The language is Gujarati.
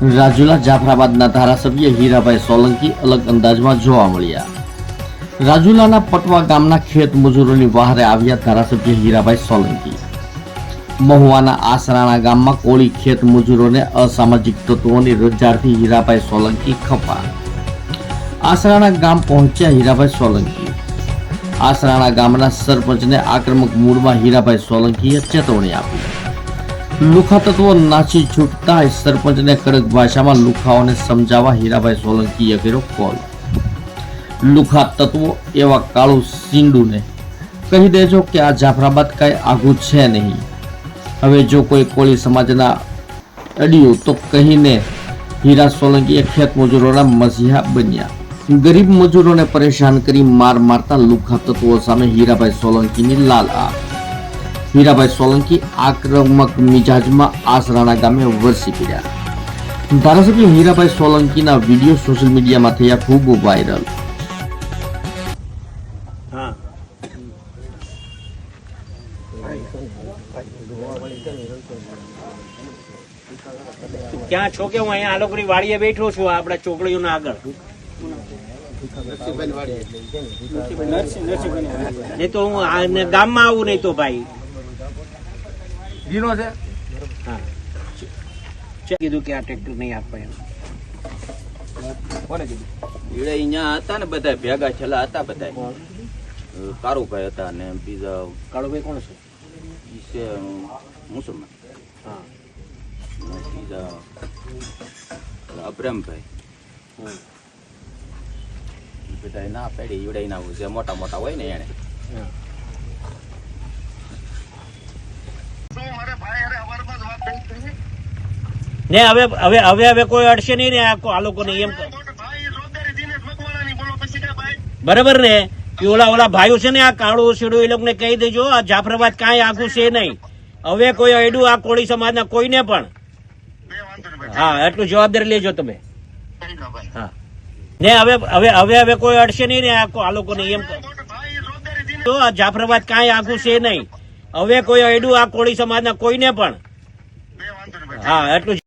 રાજુલા જાફરાબાદના ધારાસભ્ય હીરાભાઈ સોલંકી અલગ અંદાજમાં જોવા મળ્યા. રાજુલાના પટવા ગામના ખેત મજૂરોની વહારે આવ્યા ધારાસભ્ય હીરાભાઈ સોલંકી. મહુવાના આસરાણા ગામમાં કોળી ખેત મજૂરોને અસામાજિક તત્વોની રજારથી હીરાભાઈ સોલંકી ખપા. આસરાણા ગામ પહોંચ્યા હીરાભાઈ સોલંકી. આસરાણા ગામના સરપંચને આક્રમક મૂડમાં હીરાભાઈ સોલંકીએ ચેતવણી આપી. લુખા તત્વો નાસી છૂટતા સરપંચને કડક ભાષામાં લુખાઓને સમજાવવા હીરાભાઈ સોલંકીએ કર્યો કોલ લુખા તત્વો એવા કાળુ સિંડુને કહી દેજો કે આ જાફરાબાદ કાંઈ આઘું છે નહીં. હવે જો કોઈ કોળી સમાજના અડ્યું તો કહીને હીરા સોલંકીએ ખેત મજૂરોના મસીહા બન્યા. ગરીબ મજૂરોને પરેશાન કરી માર મારતા લુખા તત્વો સામે હીરાભાઈ સોલંકીની લાલ આ હીરાભાઈ સોલંકી આક્રમક મિજાજમાં આસરાણા ગામે વરસી પડ્યા. ધારાસભ્ય હીરાભાઈ સોલંકીના વીડિયો સોશિયલ મીડિયામાં થયા ખૂબ વાયરલ. ક્યાં છો કે હું અહીંયા આલોકરી વાડીએ બેઠો છું આપણા ચોકડીઓના આગળ? નહીં તો હું ગામમાં આવું નહીં તો ભાઈ. ઘીનો છે? હા. કીધું કે આ ટ્રેક્ટર નહીં આપવા એમ. કોને કીધું? ઈડે અહીંયા હતા ને બધા ભેગા છેલ્લા હતા બધા કારુભાઈ હતા ને બીજા કાળુભાઈ કોણ છે? એ છે મુસલમાન. હા. બીજા અબ્રમભાઈ બધા ના પાડી ઈવડે ના જે મોટા મોટા હોય ને એને હા. ને હવે હવે હવે હવે કોઈ અડશે નહીં ને આ લોકોને એમ બરાબર ને? ઓલા ઓલા ભાઈઓ છે ને આ કાળું શેડું એ લોકોને કહી દેજો, આ જાફરાબાદ કાંઈ આખું છે નહીં. હવે કોઈ અડ્યું આ કોળી સમાજના કોઈને પણ. હા એટલું જવાબદારી લેજો તમે. હા. ને હવે હવે હવે હવે કોઈ અડશે નહીં ને આ લોકોને એમ તો આ જાફરાબાદ કાંઈ આખું છે નહીં. હવે કોઈ અડ્યું આ કોળી સમાજના કોઈને પણ. હા એટલું